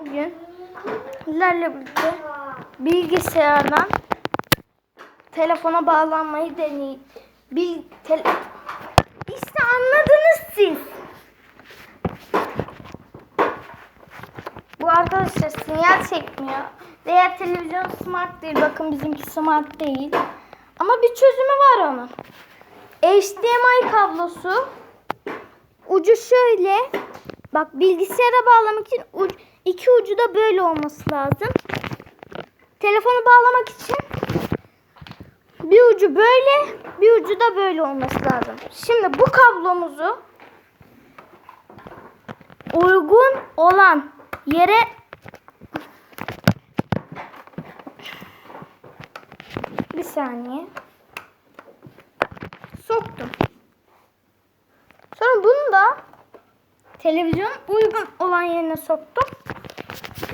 Bugün sizlerle birlikte bilgisayardan telefona bağlanmayı deneyim. Bil, tele... İşte anladınız siz. Bu arkadaşlar sinyal çekmiyor. Diğer televizyon smart değil. Bakın bizimki smart değil. Ama bir çözümü var onun. HDMI kablosu ucu şöyle. Bak bilgisayara bağlamak için uc- iki ucu da böyle olması lazım. Telefonu bağlamak için bir ucu böyle, bir ucu da böyle olması lazım. Şimdi bu kablomuzu uygun olan yere bir saniye soktum. Sonra bunu da televizyon uygun olan yerine soktum.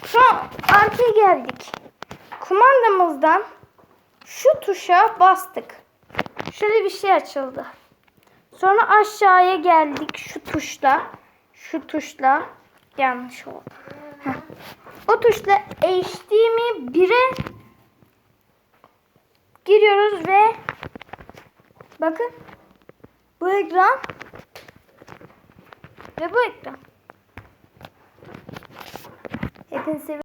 Sonra arkaya geldik. Kumandamızdan şu tuşa bastık. Şöyle bir şey açıldı. Sonra aşağıya geldik şu tuşla. Şu tuşla. Yanlış oldu. Heh. O tuşla HDMI 1'e giriyoruz ve bakın bu ekran ve bu ekran. Hepinizi